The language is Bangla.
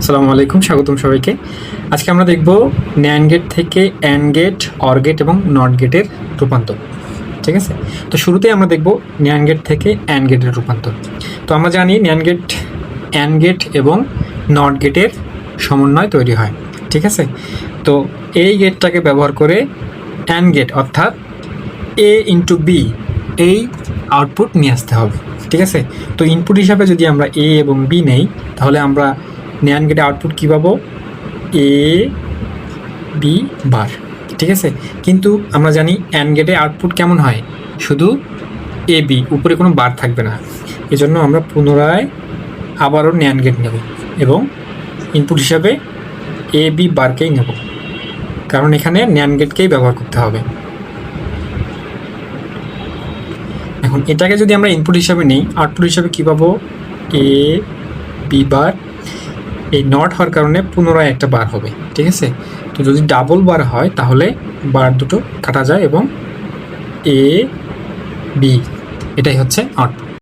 আসসালামু আলাইকুম, স্বাগতম সবাইকে। আজকে আমরা দেখব ন্যান গেট থেকে অ্যান গেট অর গেট এবং নট গেটের রূপান্তর, ঠিক আছে? তো শুরুতেই আমরা দেখব ন্যান গেট থেকে অ্যান গেটের রূপান্তর। তো আমরা জানি ন্যান গেট অ্যান গেট এবং নট গেটের সমন্বয় তৈরি হয়, ঠিক আছে? তো এই গেটটাকে ব্যবহার করে অ্যান গেট অর্থাৎ এ ইন্টু বি এই আউটপুট নিয়ে আসতে হবে, ঠিক আছে? তো ইনপুট হিসাবে যদি আমরা এ এবং বি নেই, তাহলে আমরা ন্যান গেটে আউটপুট কী পাবো? এ বি বার ঠিক আছে? কিন্তু আমরা জানি অ্যান গেটে আউটপুট কেমন হয়? শুধু এ বি উপরে কোনো বার থাকবে না। এজন্য আমরা পুনরায় আবারও ন্যান গেট নেব এবং ইনপুট হিসাবে এ বি বারকেই নেব। কারণ এখানে ন্যান গেটকেই ব্যবহার করতে হবে। এখন এটাকে যদি আমরা ইনপুট হিসাবে নিই আউটপুট হিসাবে কী পাবো? এ বি বার এই নট হওয়ার কারণে পুনরায় একটা বার হবে, ঠিক আছে? তো যদি ডাবল বার হয়, তাহলে বার দুটো কাটা যায় এবং এ বি এটাই হচ্ছে আউটপুট